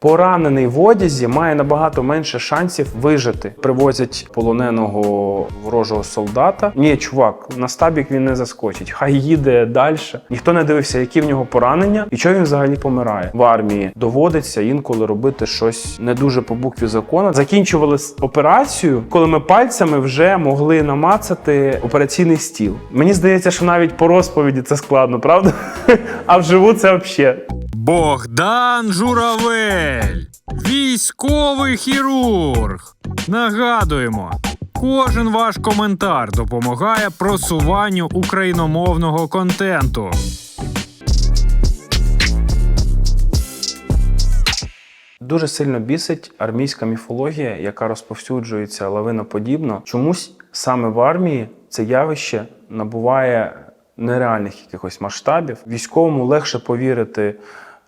Поранений в одязі має набагато менше шансів вижити. Привозять полоненого ворожого солдата. Ні, чувак, на стабік він не заскочить. Хай їде далі. Ніхто не дивився, які в нього поранення і чого він взагалі помирає. В армії доводиться інколи робити щось не дуже по букві закону. Закінчували операцію, коли ми пальцями вже могли намацати операційний стіл. Мені здається, що навіть по розповіді це складно, правда? А вживу це взагалі. Богдан Журавель, військовий хірург. Нагадуємо, кожен ваш коментар допомагає просуванню україномовного контенту. Дуже сильно бісить армійська міфологія, яка розповсюджується лавиноподібно. Чомусь саме в армії це явище набуває нереальних якихось масштабів. Військовому легше повірити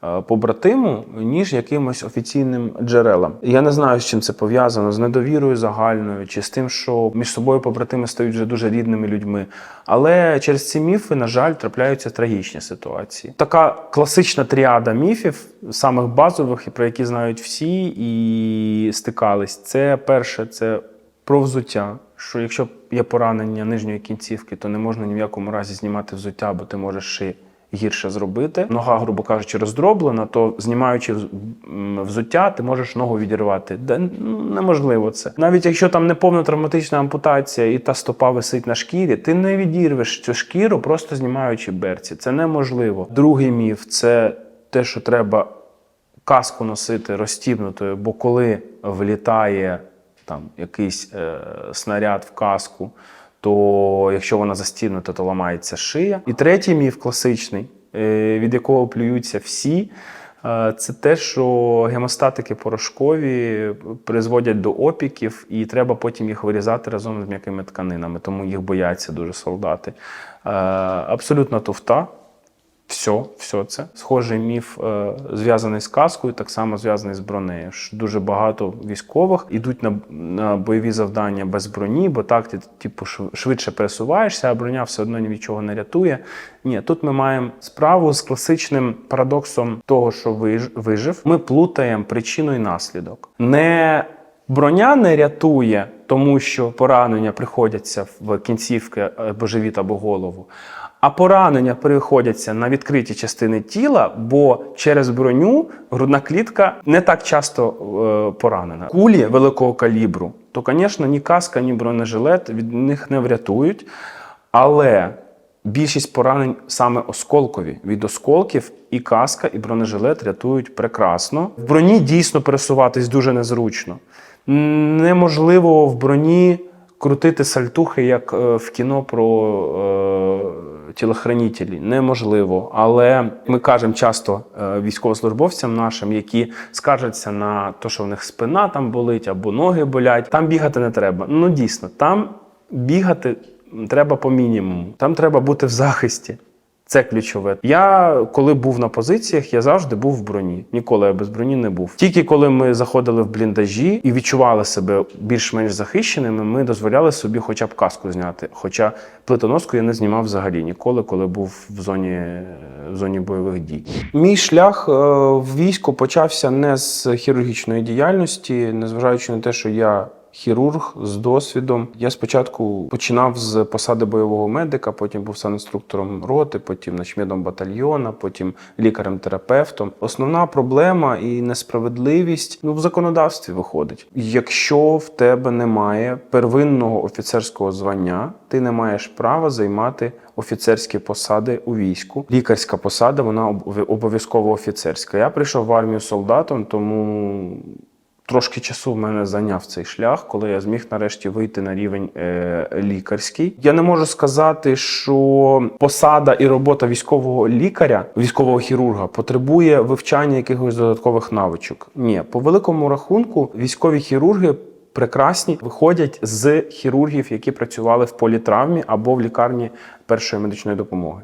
побратиму, ніж якимось офіційним джерелам. Я не знаю, з чим це пов'язано, з недовірою загальною, чи з тим, що між собою побратими стають вже дуже рідними людьми. Але через ці міфи, на жаль, трапляються трагічні ситуації. Така класична тріада міфів, самих базових, і про які знають всі і стикались. Це перше, це про взуття. Що якщо є поранення нижньої кінцівки, то не можна ні в якому разі знімати взуття, бо ти можеш ще гірше зробити. Нога, грубо кажучи, роздроблена, то знімаючи взуття, ти можеш ногу відірвати. Де неможливо це. Навіть якщо там не повна травматична ампутація і та стопа висить на шкірі, ти не відірвеш цю шкіру, просто знімаючи берці. Це неможливо. Другий міф це те, що треба каску носити розстібнутою, бо коли влітає там якийсь е, снаряд в каску, то якщо вона застібнута, то ламається шия. І третій міф класичний, е, від якого плюються всі. е, Це те, що гемостатики порошкові призводять до опіків, і треба потім їх вирізати разом з м'якими тканинами, тому їх бояться дуже солдати. Е, Абсолютно туфта. Все, все це. Схожий міф е, зв'язаний з каскою, так само зв'язаний з бронею. Ж Дуже багато військових йдуть на, на бойові завдання без броні, бо так ти типу, швидше пересуваєшся, а броня все одно ні від чого не рятує. Ні, тут ми маємо справу з класичним парадоксом того, що виж, вижив. Ми плутаємо причину і наслідок. Не Броня не рятує, тому що поранення приходяться в кінцівки або живіт або голову. А поранення приходяться на відкриті частини тіла, бо через броню грудна клітка не так часто е, поранена. Кулі великого калібру, то, звісно, ні каска, ні бронежилет від них не врятують. Але більшість поранень саме осколкові. Від осколків і каска, і бронежилет рятують прекрасно. В броні дійсно пересуватись дуже незручно. Неможливо в броні крутити сальтухи, як е, в кіно про е, тілохранителі. Неможливо. Але ми кажемо часто е, військовослужбовцям нашим, які скаржаться на те, що в них спина там болить або ноги болять. Там бігати не треба. Ну дійсно, там бігати треба по мінімуму. Там треба бути в захисті. Це ключове. Я коли був на позиціях, я завжди був в броні. Ніколи я без броні не був. Тільки коли ми заходили в бліндажі і відчували себе більш-менш захищеними, ми дозволяли собі хоча б каску зняти. Хоча плитоноску я не знімав взагалі ніколи, коли був в зоні, в зоні бойових дій. Мій шлях е, в війську почався не з хірургічної діяльності, незважаючи на те, що я хірург з досвідом. Я спочатку починав з посади бойового медика, потім був санінструктором роти, потім начмедом батальйона, потім лікарем-терапевтом. Основна проблема і несправедливість ну в законодавстві виходить. Якщо в тебе немає первинного офіцерського звання, ти не маєш права займати офіцерські посади у війську. Лікарська посада вона обов- обов'язково офіцерська. Я прийшов в армію солдатом, тому Трошки часу в мене зайняв цей шлях, коли я зміг нарешті вийти на рівень е, лікарський. Я не можу сказати, що посада і робота військового лікаря, військового хірурга потребує вивчання якихось додаткових навичок. Ні, по великому рахунку, військові хірурги. Прекрасні виходять з хірургів, які працювали в політравмі або в лікарні першої медичної допомоги.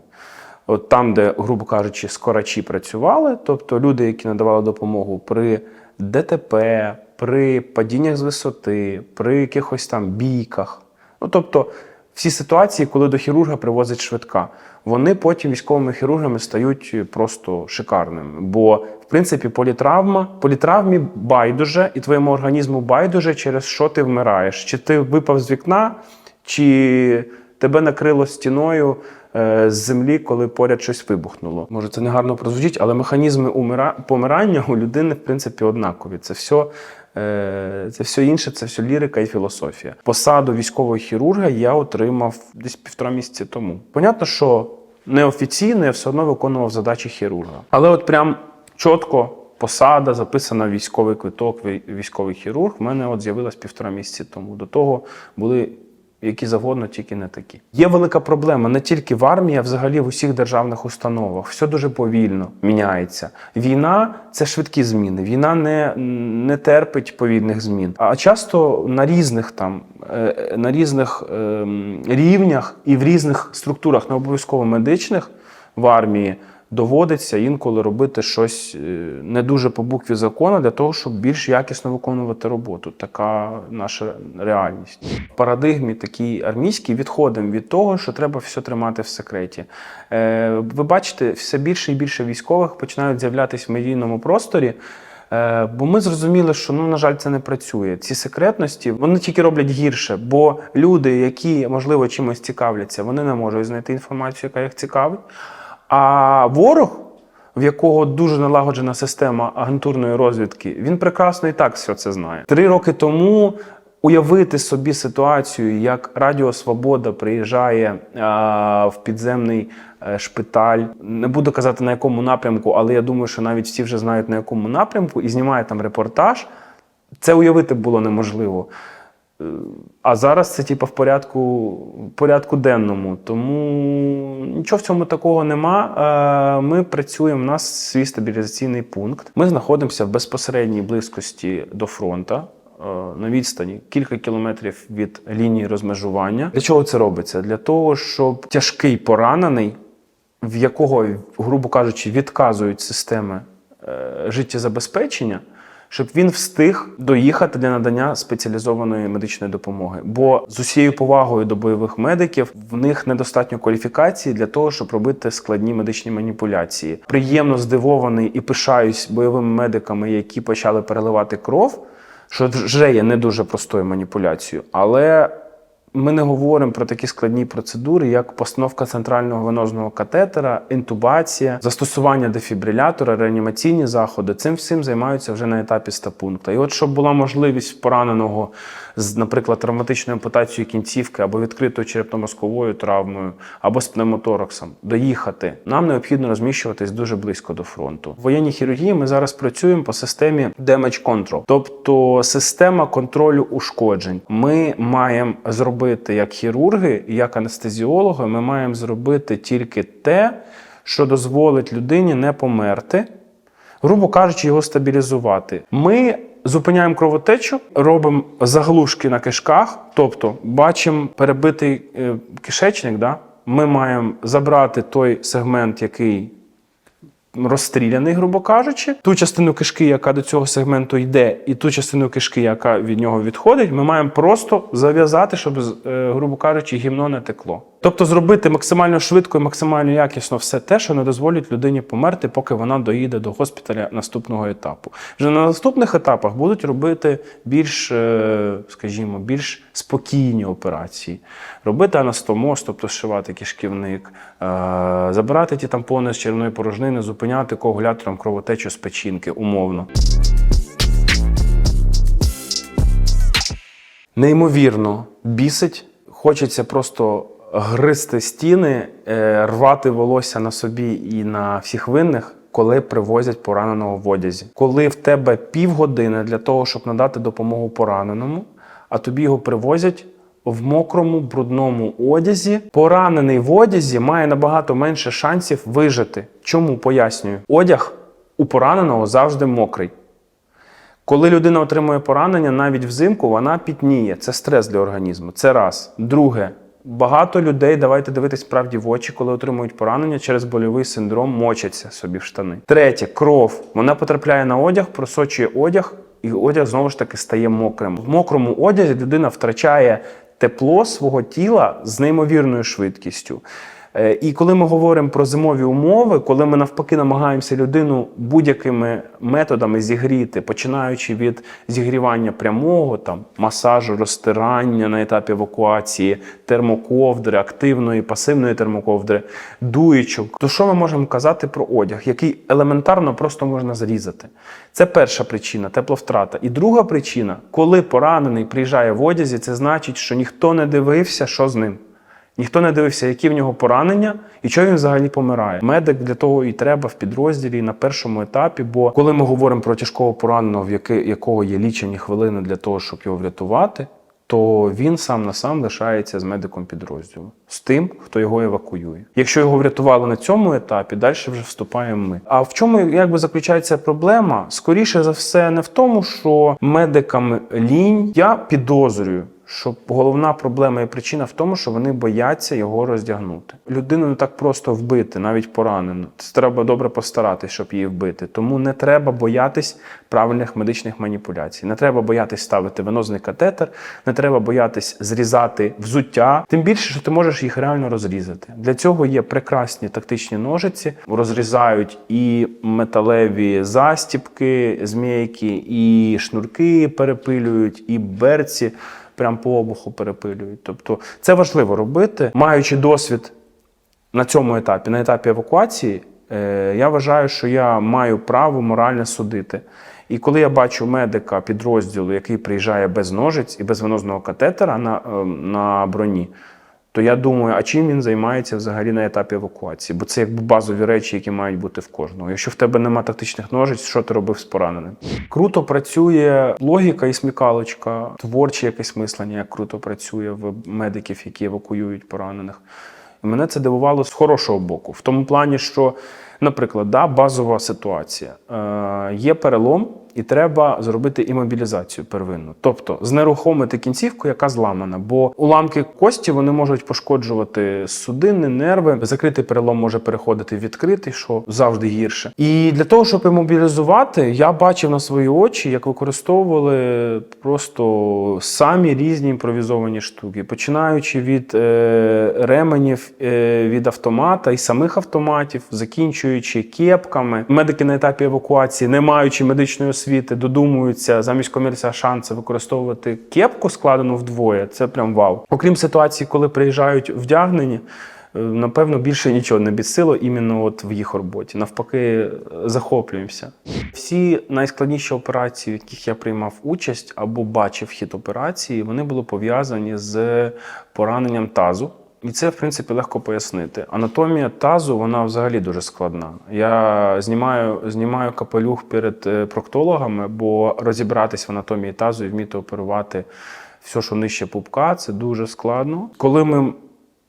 От там, де, грубо кажучи, скорачі працювали, тобто люди, які надавали допомогу при ДТП, при падіннях з висоти, при якихось там бійках. Ну тобто Всі ситуації, коли до хірурга привозить швидка, вони потім військовими хірургами стають просто шикарними. Бо, в принципі, політравма, політравмі байдуже, і твоєму організму байдуже, через що ти вмираєш. Чи ти випав з вікна, чи тебе накрило стіною е, з землі, коли поряд щось вибухнуло. Може, це не гарно прозвучить, але механізми умира... помирання у людини, в принципі, однакові. Це все. е, Це все інше, це все лірика і філософія. Посаду військового хірурга я отримав десь півтора місяці тому. Понятно, що неофіційно я все одно виконував задачі хірурга. Але от прям чітко посада записана військовий квиток, військовий хірург. В мене от з'явилась півтора місяці тому. До того були які завгодно, тільки не такі. Є велика проблема не тільки в армії, а взагалі в усіх державних установах. Все дуже повільно міняється. Війна це швидкі зміни. Війна не, не терпить повільних змін. А часто на різних там е, на різних ем, рівнях і в різних структурах, не обов'язково медичних в армії. Доводиться інколи робити щось е, не дуже по букві закону для того, щоб більш якісно виконувати роботу. Така наша реальність. В парадигмі такій армійській відходимо від того, що треба все тримати в секреті. Е, Ви бачите, все більше і більше військових починають з'являтися в медійному просторі. Е, Бо ми зрозуміли, що ну на жаль, це не працює. Ці секретності вони тільки роблять гірше, бо люди, які можливо чимось цікавляться, вони не можуть знайти інформацію, яка їх цікавить. А ворог, в якого дуже налагоджена система агентурної розвідки, він прекрасно і так все це знає. Три роки тому уявити собі ситуацію, як Радіо Свобода приїжджає а, в підземний е, шпиталь. Не буду казати на якому напрямку, але я думаю, що навіть всі вже знають на якому напрямку, і знімає там репортаж. Це уявити було неможливо. А зараз це типу, в порядку, порядку денному. Тому нічого в цьому такого нема. Е, Ми працюємо, у нас свій стабілізаційний пункт. Ми знаходимося в безпосередній близькості до фронту. е, На відстані кілька кілометрів від лінії розмежування. Для чого це робиться? Для того, щоб тяжкий поранений, в якого, грубо кажучи, відказують системи е, життєзабезпечення, щоб він встиг доїхати для надання спеціалізованої медичної допомоги. Бо з усією повагою до бойових медиків в них недостатньо кваліфікації для того, щоб робити складні медичні маніпуляції. Приємно здивований і пишаюсь бойовими медиками, які почали переливати кров, що вже є не дуже простою маніпуляцією, але ми не говоримо про такі складні процедури, як постановка центрального венозного катетера, інтубація, застосування дефібрилятора, реанімаційні заходи. Цим всім займаються вже на етапі стапункта. І от щоб була можливість пораненого з, наприклад, травматичною ампутацією кінцівки або відкритою черепно-мозковою травмою, або з пневмотораксом доїхати, нам необхідно розміщуватись дуже близько до фронту. В воєнній хірургії ми зараз працюємо по системі damage control, тобто система контролю ушкоджень. Ми маємо зробити як хірурги, і як анестезіологи, ми маємо зробити тільки те, що дозволить людині не померти грубо кажучи, його стабілізувати. Ми зупиняємо кровотечу, робимо заглушки на кишках, тобто бачимо перебитий е, кишечник. Да? Ми маємо забрати той сегмент, який розстріляний, грубо кажучи, ту частину кишки, яка до цього сегменту йде, і ту частину кишки, яка від нього відходить, ми маємо просто зав'язати, щоб, е, грубо кажучи, гімно не текло. Тобто зробити максимально швидко і максимально якісно все те, що не дозволить людині померти, поки вона доїде до госпіталя наступного етапу. Вже на наступних етапах будуть робити більш, е, скажімо, більш спокійні операції, робити анастомоз, тобто зшивати кишківник, е, забирати ті тампони з червної порожнини, зупиняти коагулятором кровотечу з печінки, умовно. Неймовірно бісить. Хочеться просто гризти стіни, е, рвати волосся на собі і на всіх винних, коли привозять пораненого в одязі. Коли в тебе півгодини для того, щоб надати допомогу пораненому, а тобі його привозять. В мокрому брудному одязі поранений в одязі має набагато менше шансів вижити. Чому пояснюю? Одяг у пораненого завжди мокрий. Коли людина отримує поранення, навіть взимку вона пітніє. Це стрес для організму. Це раз. Друге, багато людей, давайте дивитись правді в очі, коли отримують поранення через больовий синдром, мочаться собі в штани. Третє, кров. Вона потрапляє на одяг, просочує одяг, і одяг знову ж таки стає мокрим. В мокрому одязі людина втрачає тепло свого тіла з неймовірною швидкістю. Е, І коли ми говоримо про зимові умови, коли ми навпаки намагаємося людину будь-якими методами зігріти, починаючи від зігрівання прямого, там масажу, розтирання на етапі евакуації, термоковдри, активної, пасивної термоковдри, дуєчок, то що ми можемо казати про одяг, який елементарно просто можна зрізати? Це перша причина тепловтрата. І друга причина, коли поранений приїжджає в одязі, це значить, що ніхто не дивився, що з ним. Ніхто не дивився, які в нього поранення і чого він взагалі помирає. Медик для того і треба в підрозділі на першому етапі. Бо коли ми говоримо про тяжкого пораненого, в якого є лічені хвилини для того, щоб його врятувати, то він сам на сам лишається з медиком підрозділу, з тим, хто його евакуює. Якщо його врятували на цьому етапі, далі вже вступаємо ми. А в чому якби заключається проблема? Скоріше за все, не в тому, що медикам лінь. Я підозрюю, що головна проблема і причина в тому, що вони бояться його роздягнути. Людину не так просто вбити, навіть поранену. Це треба добре постаратися, щоб її вбити. Тому не треба боятись правильних медичних маніпуляцій. Не треба боятись ставити венозний катетер, не треба боятись зрізати взуття. Тим більше, що ти можеш їх реально розрізати. Для цього є прекрасні тактичні ножиці, розрізають і металеві застіпки, змійки, і шнурки перепилюють, і берці прям по обуху перепилюють. Тобто це важливо робити, маючи досвід на цьому етапі, на етапі евакуації, я вважаю, що я маю право морально судити. І коли я бачу медика підрозділу, який приїжджає без ножиць і без венозного катетера на, е, на броні, то я думаю, а чим він займається взагалі на етапі евакуації? Бо це якби базові речі, які мають бути в кожного. Якщо в тебе нема тактичних ножиць, що ти робив з пораненим? Круто працює логіка і смікалочка, творче якесь мислення, як круто працює в медиків, які евакуюють поранених. Мене це дивувало з хорошого боку, в тому плані, що, наприклад, да, базова ситуація. Е, є перелом, і треба зробити імобілізацію первинну. Тобто знерухомити кінцівку, яка зламана. Бо уламки кості вони можуть пошкоджувати судини, нерви. Закритий перелом може переходити в відкритий, що завжди гірше. І для того, щоб імобілізувати, я бачив на свої очі, як використовували просто самі різні імпровізовані штуки, починаючи від е, ременів е, від автомата і самих автоматів, закінчуючи кепками. Медики на етапі евакуації, не маючи медичної освіти, додумуються замість комірця шанси використовувати кепку, складену вдвоє. Це прям вау. Окрім ситуації, коли приїжджають вдягнені. е, Напевно, більше нічого не підсило іменно от в їх роботі. Навпаки, е, захоплюємося. Всі найскладніші операції, в яких я приймав участь або бачив хід операції, вони були пов'язані з пораненням тазу. І це, в принципі, легко пояснити. Анатомія тазу вона взагалі дуже складна. Я знімаю, знімаю капелюх перед е, проктологами, бо розібратись в анатомії тазу і вміти оперувати все, що нижче пупка, це дуже складно. Коли ми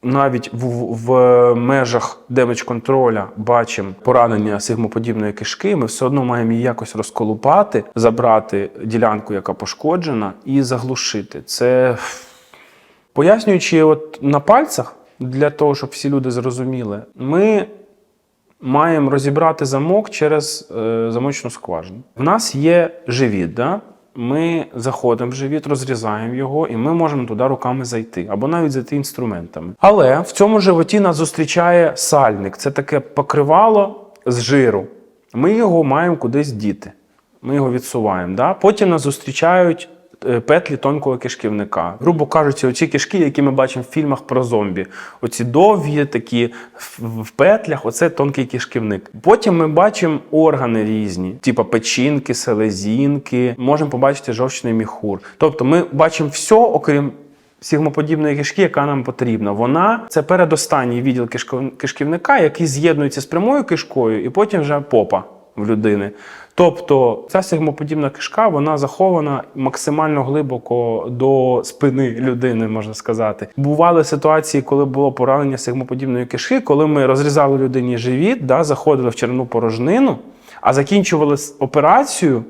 навіть в, в межах демедж-контроля бачимо поранення сигмоподібної кишки, ми все одно маємо її якось розколупати, забрати ділянку, яка пошкоджена, і заглушити. Це пояснюючи, от на пальцях, для того, щоб всі люди зрозуміли, ми маємо розібрати замок через е, замочну скважину. В нас є живіт, да? ми заходимо в живіт, розрізаємо його, і ми можемо туди руками зайти, або навіть зайти інструментами. Але в цьому животі нас зустрічає сальник. Це таке покривало з жиру. Ми його маємо кудись діти. Ми його відсуваємо. Да? Потім нас зустрічають петлі тонкого кишківника. Грубо кажучи, оці кишки, які ми бачимо в фільмах про зомбі. Оці довгі, такі в петлях, оце тонкий кишківник. Потім ми бачимо органи різні, типу печінки, селезінки, можемо побачити жовчний міхур. Тобто ми бачимо все, окрім. Сігмоподібної кишки, яка нам потрібна. Вона це передостанній відділ кишківника, який з'єднується з прямою кишкою, і потім вже попа в людини. Тобто ця сигмоподібна кишка вона захована максимально глибоко до спини людини, можна сказати. Бували ситуації, коли було поранення сигмоподібної кишки, коли ми розрізали людині живіт, да, заходили в черевну порожнину, а закінчували операцію.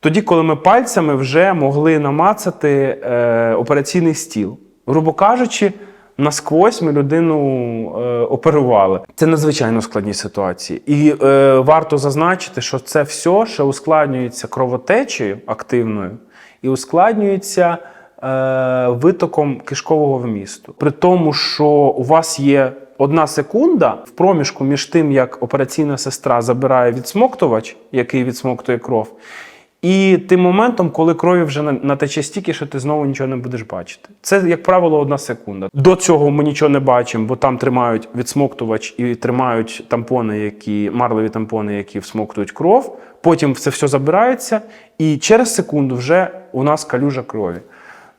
Тоді, коли ми пальцями вже могли намацати е, операційний стіл. Грубо кажучи, насквозь ми людину е, оперували. Це надзвичайно складні ситуації. І е, варто зазначити, що це все ще ускладнюється кровотечею активною і ускладнюється е, витоком кишкового вмісту. При тому, що у вас є одна секунда в проміжку між тим, як операційна сестра забирає відсмоктувач, який відсмоктує кров, і тим моментом, коли крові вже на- натече стільки, що ти знову нічого не будеш бачити. Це, як правило, одна секунда. До цього ми нічого не бачимо, бо там тримають відсмоктувач і тримають тампони, які марливі тампони, які всмоктують кров. Потім це все забирається, і через секунду вже у нас калюжа крові.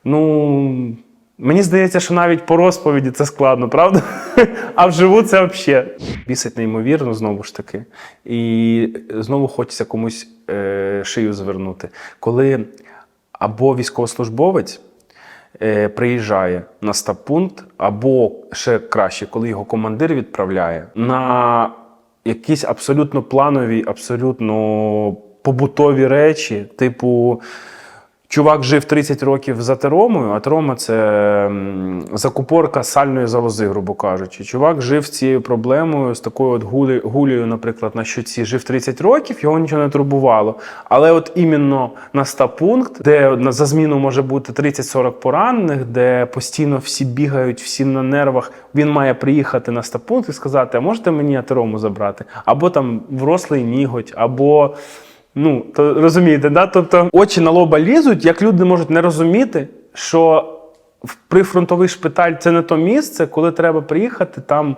Ну. Мені здається, що навіть по розповіді це складно, правда? А вживу це взагалі. Бісить неймовірно, знову ж таки. І знову хочеться комусь е, шию звернути. Коли або військовослужбовець е, приїжджає на стаб-пункт, або ще краще, коли його командир відправляє на якісь абсолютно планові, абсолютно побутові речі, типу. Чувак жив 30 років за теромою, а терома це закупорка сальної залози, грубо кажучи. Чувак жив з цією проблемою, з такою от гулі, гулею, наприклад, на щоці, жив 30 років, його нічого не турбувало. Але от іменно на стаб-пункт, де за зміну може бути 30-40 поранених, де постійно всі бігають, всі на нервах, він має приїхати на стаб-пункт і сказати: а можете мені атерому забрати? Або там врослий ніготь, або. Ну, то розумієте, да? Тобто очі на лоба лізуть, як люди можуть не розуміти, що в- прифронтовий шпиталь це не то місце, коли треба приїхати там.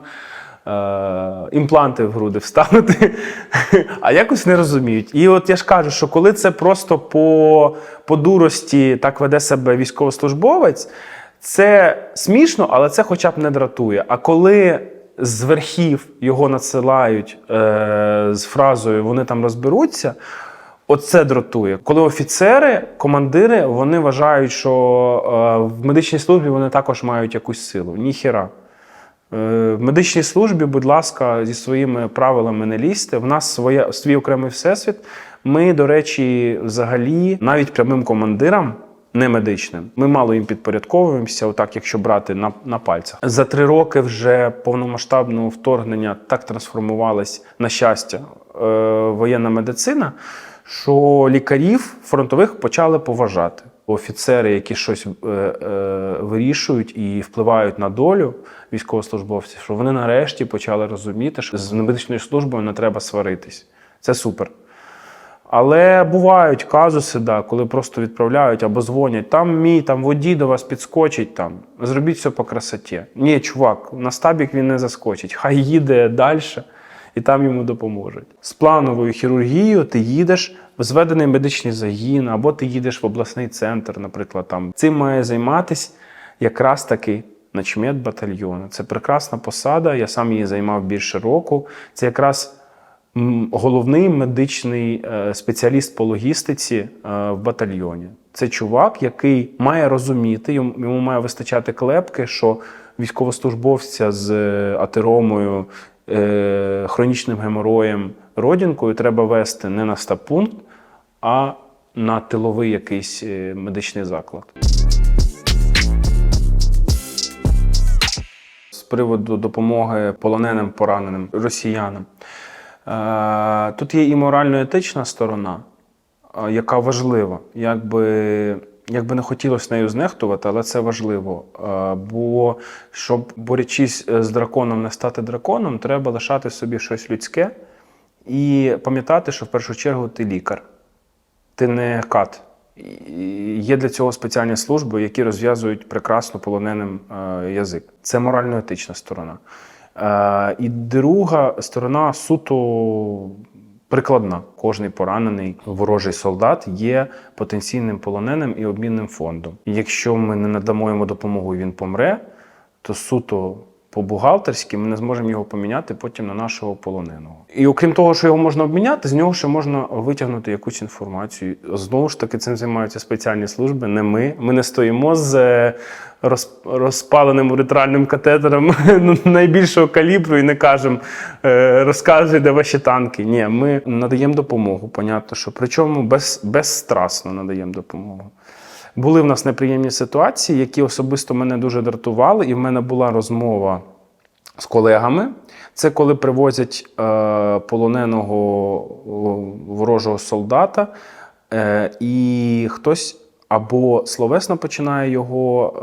Е, імпланти в груди вставити, а якось не розуміють. І от я ж кажу, що коли це просто по, по дурості так веде себе військовослужбовець, це смішно, але це хоча б не дратує. А коли з верхів його надсилають е, з фразою вони там розберуться. Оце дратує. Коли офіцери, командири, вони вважають, що е, в медичній службі вони також мають якусь силу. Ніхіра. Е, В медичній службі, будь ласка, зі своїми правилами не лізьте. В нас своє, свій окремий всесвіт. Ми, до речі, взагалі, навіть прямим командирам, не медичним, ми мало їм підпорядковуємося, отак, якщо брати на, на пальцях. За три роки вже повномасштабного вторгнення так трансформувалась, на щастя, е, воєнна медицина, що лікарів фронтових почали поважати. Офіцери, які щось е, е, вирішують і впливають на долю військовослужбовців, що вони нарешті почали розуміти, що з медичною службою не треба сваритись. Це супер. Але бувають казуси, да, коли просто відправляють або дзвонять, там мій там водій до вас підскочить, там, зробіть все по красоті. Ні, чувак, на стабік він не заскочить, хай їде далі і там йому допоможуть. З плановою хірургією ти їдеш в зведений медичний загін, або ти їдеш в обласний центр, наприклад. Там. Цим має займатися якраз таки начмет батальйону. Це прекрасна посада, я сам її займав більше року. Це якраз головний медичний е, спеціаліст по логістиці е, в батальйоні. Це чувак, який має розуміти, йому йому має вистачати клепки, що військовослужбовця з е, атеромою, е, хронічним геморроєм, родінкою треба вести не на стаб-пункт, а на тиловий якийсь е, медичний заклад. з приводу допомоги полоненим пораненим росіянам. Е, Тут є і морально-етична сторона, яка важлива. Якби, якби не хотілося нею знехтувати, але це важливо. Е, Бо щоб борючись з драконом, не стати драконом, треба лишати собі щось людське і пам'ятати, що в першу чергу ти лікар, ти не кат. Є для цього спеціальні служби, які розв'язують прекрасно полоненим е, язик. Це морально-етична сторона. Е, і друга сторона суто прикладна. Кожний поранений ворожий солдат є потенційним полоненим і обмінним фондом. І якщо ми не надамо йому допомогу і він помре, то суто по-бухгалтерськи ми не зможемо його поміняти потім на нашого полоненого. І окрім того, що його можна обміняти, з нього ще можна витягнути якусь інформацію. Знову ж таки, цим займаються спеціальні служби, не ми. Ми не стоїмо з е, роз- розпаленим уретральним катетером найбільшого калібру і не кажемо е, розказуй, де ваші танки. Ні, ми надаємо допомогу. Понятно, що причому без, безстрастно надаємо допомогу. Були в нас неприємні ситуації, які особисто мене дуже дратували, і в мене була розмова з колегами. Це коли привозять е, полоненого ворожого солдата, е, і хтось або словесно починає його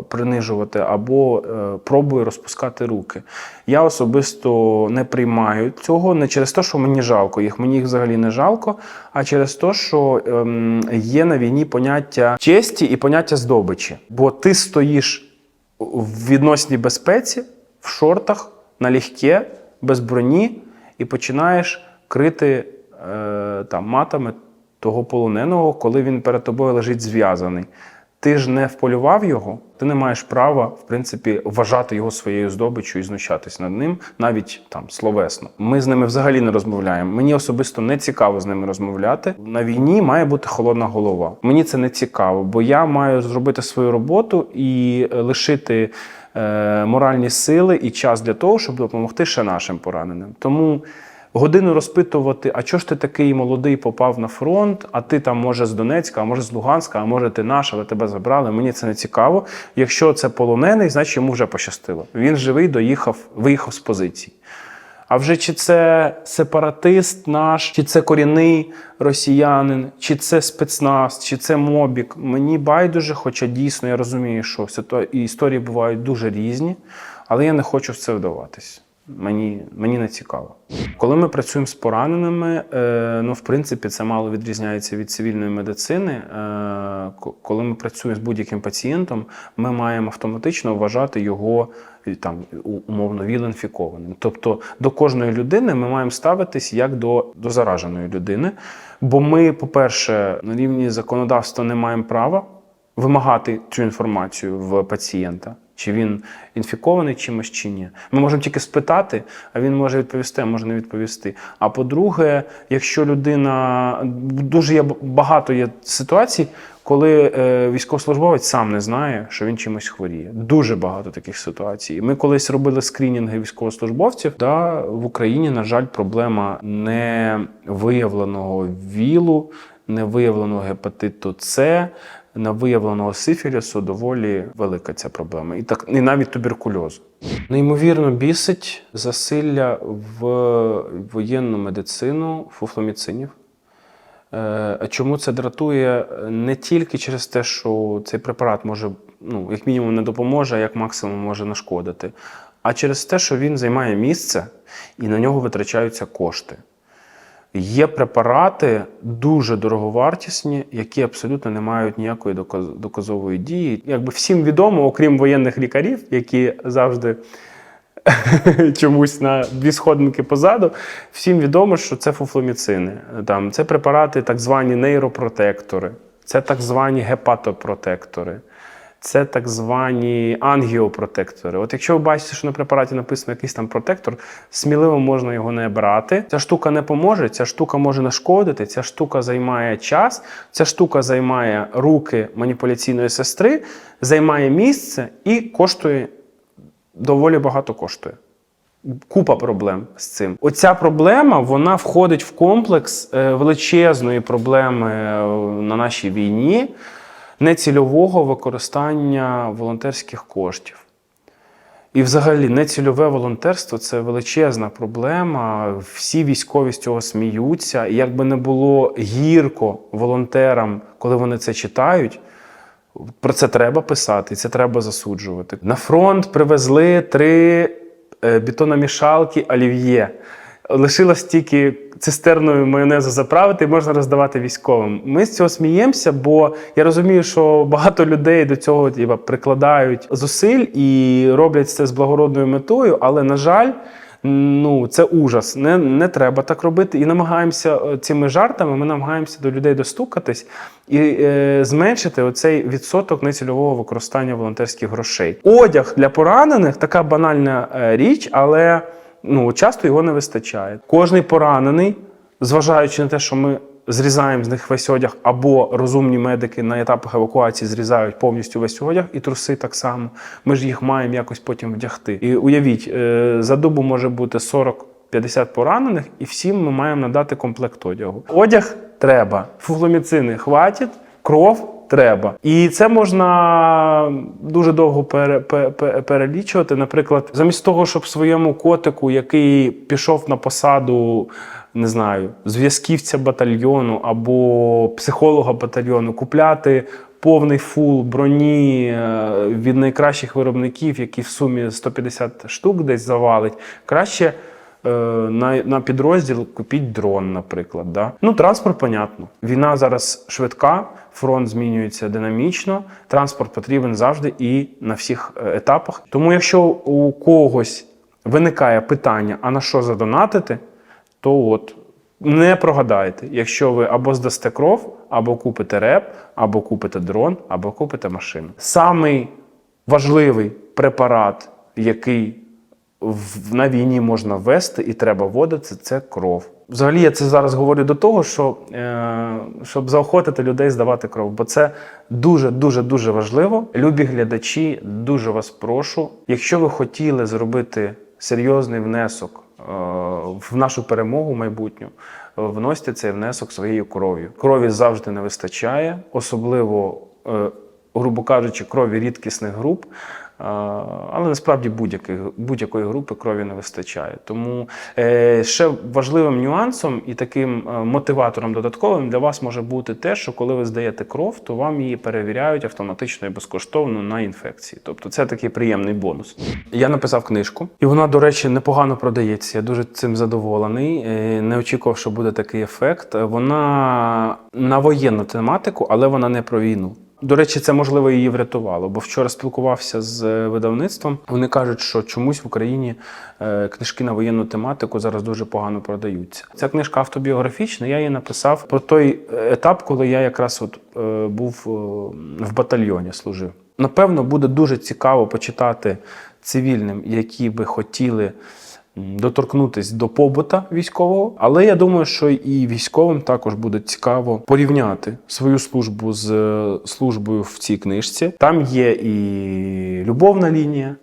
е, принижувати, або е, пробує розпускати руки. Я особисто не приймаю цього не через те, що мені жалко їх, мені їх взагалі не жалко, а через те, що ем, є на війні поняття честі і поняття здобичі. Бо ти стоїш в відносній безпеці, в шортах, налегке, без броні, і починаєш крити е, там, матами того полоненого, коли він перед тобою лежить зв'язаний. Ти ж не вполював його, ти не маєш права, в принципі, вважати його своєю здобиччю і знущатись над ним, навіть там словесно. Ми з ними взагалі не розмовляємо. Мені особисто не цікаво з ними розмовляти. На війні має бути холодна голова. Мені це не цікаво, бо я маю зробити свою роботу і е, лишити е, моральні сили і час для того, щоб допомогти ще нашим пораненим. Тому годину розпитувати, а чого ж ти такий молодий попав на фронт, а ти там, може, з Донецька, а може з Луганська, а може ти наш, але тебе забрали. Мені це не цікаво. Якщо це полонений, значить йому вже пощастило. Він живий, доїхав, виїхав з позицій. А вже чи це сепаратист наш, чи це корінний росіянин, чи це спецназ, чи це мобік, мені байдуже, хоча дійсно я розумію, що ситуа- і історії бувають дуже різні, але я не хочу в це вдаватись. Мені, мені не цікаво. Коли ми працюємо з пораненими, е, ну в принципі це мало відрізняється від цивільної медицини. Е, коли ми працюємо з будь-яким пацієнтом, ми маємо автоматично вважати його е, там умовно віл-інфікованим. Тобто до кожної людини ми маємо ставитись як до, до зараженої людини. Бо ми, по-перше, на рівні законодавства не маємо права вимагати цю інформацію в пацієнта, чи він інфікований чимось чи ні. Ми можемо тільки спитати, а він може відповісти, а може не відповісти. А по-друге, якщо людина дуже є багато є ситуацій, коли е, військовослужбовець сам не знає, що він чимось хворіє. Дуже багато таких ситуацій. Ми колись робили скринінги військовослужбовців. Да, в Україні, на жаль, проблема невиявленого вілу, невиявленого гепатиту С, невиявленого сифілісу доволі велика ця проблема. І так і навіть туберкульозу. Неймовірно бісить засилля в воєнну медицину фуфломіцинів. Е, Чому це дратує не тільки через те, що цей препарат може, ну, як мінімум, не допоможе, а як максимум може нашкодити, а через те, що він займає місце і на нього витрачаються кошти. Є препарати дуже дороговартісні, які абсолютно не мають ніякої доказ- доказової дії. Якби всім відомо, окрім воєнних лікарів, які завжди чомусь на дві сходинки позаду, всім відомо, що це фуфломіцини. Там, це препарати, так звані нейропротектори, це так звані гепатопротектори. Це так звані ангіопротектори. От якщо ви бачите, що на препараті написано якийсь там протектор, сміливо можна його не брати. Ця штука не поможе, ця штука може нашкодити, ця штука займає час, ця штука займає руки маніпуляційної сестри, займає місце і коштує доволі багато коштує. Купа проблем з цим. Оця проблема вона входить в комплекс е, величезної проблеми е, на нашій війні нецільового використання волонтерських коштів. І, взагалі, нецільове волонтерство це величезна проблема. Всі військові з цього сміються. І як би не було гірко волонтерам, коли вони це читають, про це треба писати, і це треба засуджувати. На фронт привезли три е, бетономішалки олів'є. Лишилось тільки цистерною майонезу заправити і можна роздавати військовим. Ми з цього сміємося, бо я розумію, що багато людей до цього тіба, прикладають зусиль і роблять це з благородною метою, але, на жаль, ну, це ужас. Не, не треба так робити. І намагаємося е, цими жартами, ми намагаємося до людей достукатись і е, зменшити оцей відсоток нецільового використання волонтерських грошей. Одяг для поранених така банальна е, річ, але ну, часто його не вистачає. Кожний поранений, зважаючи на те, що ми зрізаємо з них весь одяг, або розумні медики на етапах евакуації зрізають повністю весь одяг і труси так само. Ми ж їх маємо якось потім вдягти. І уявіть, е, за добу може бути 40-50 поранених, і всім ми маємо надати комплект одягу. Одяг треба, фугломіцини хватить, кров. Треба. І це можна дуже довго пере, пе- пе- перелічувати. Наприклад, замість того, щоб своєму котику, який пішов на посаду не знаю, зв'язківця батальйону або психолога батальйону, купляти повний фул броні е, від найкращих виробників, які в сумі 150 штук десь завалить, краще. е, На, на підрозділ купіть дрон, наприклад. Да? Ну, транспорт, понятно. Війна зараз швидка, фронт змінюється динамічно. Транспорт потрібен завжди і на всіх е, етапах. Тому, якщо у когось виникає питання, а на що задонатити, то от не прогадайте, якщо ви або здасте кров, або купите реп, або купите дрон, або купите машину. Самий важливий препарат, який на війні можна ввести і треба вводити, це кров. Взагалі, я це зараз говорю до того, що, е, щоб заохотити людей здавати кров, бо це дуже, дуже, дуже важливо. Любі глядачі, дуже вас прошу. Якщо ви хотіли зробити серйозний внесок е, в нашу перемогу майбутню, вносьте цей внесок своєю кров'ю. Крові завжди не вистачає, особливо, е, грубо кажучи, крові рідкісних груп. Але насправді будь-якої, будь-якої групи крові не вистачає. Тому е, ще важливим нюансом і таким е, мотиватором додатковим для вас може бути те, що коли ви здаєте кров, то вам її перевіряють автоматично і безкоштовно на інфекції. Тобто це такий приємний бонус. Я написав книжку, і вона, до речі, непогано продається. Я дуже цим задоволений. Е, Не очікував, що буде такий ефект. Вона на воєнну тематику, але вона не про війну. До речі, це можливо її врятувало, бо вчора спілкувався з е, видавництвом. Вони кажуть, що чомусь в Україні е, книжки на воєнну тематику зараз дуже погано продаються. Ця книжка автобіографічна. Я її написав про той е, етап, коли я якраз от був в батальйоні служив. Напевно, буде дуже цікаво почитати цивільним, які би хотіли м, доторкнутись до побута військового. Але я думаю, що і військовим також буде цікаво порівняти свою службу з е, службою в цій книжці. Там є і любовна лінія.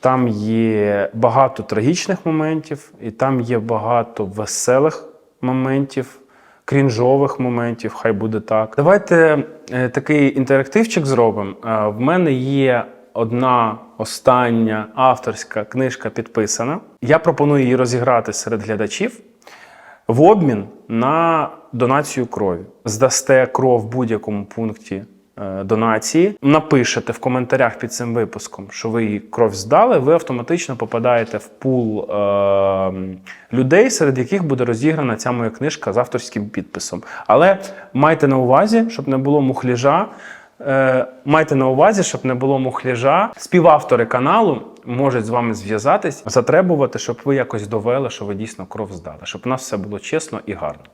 Там є багато трагічних моментів, і там є багато веселих моментів, крінжових моментів, хай буде так. Давайте е, такий інтерактивчик зробимо. Е, в мене є одна остання авторська книжка підписана. Я пропоную її розіграти серед глядачів в обмін на донацію крові. Здасте кров в будь-якому пункті е, донації, напишете в коментарях під цим випуском, що ви її кров здали, ви автоматично попадаєте в пул е, людей, серед яких буде розіграна ця моя книжка з авторським підписом. Але майте на увазі, щоб не було мухляжа. Е, майте на увазі, щоб не було мухляжа. Співавтори каналу можуть з вами зв'язатись, затребувати, щоб ви якось довели, що ви дійсно кров здали, щоб у нас все було чесно і гарно.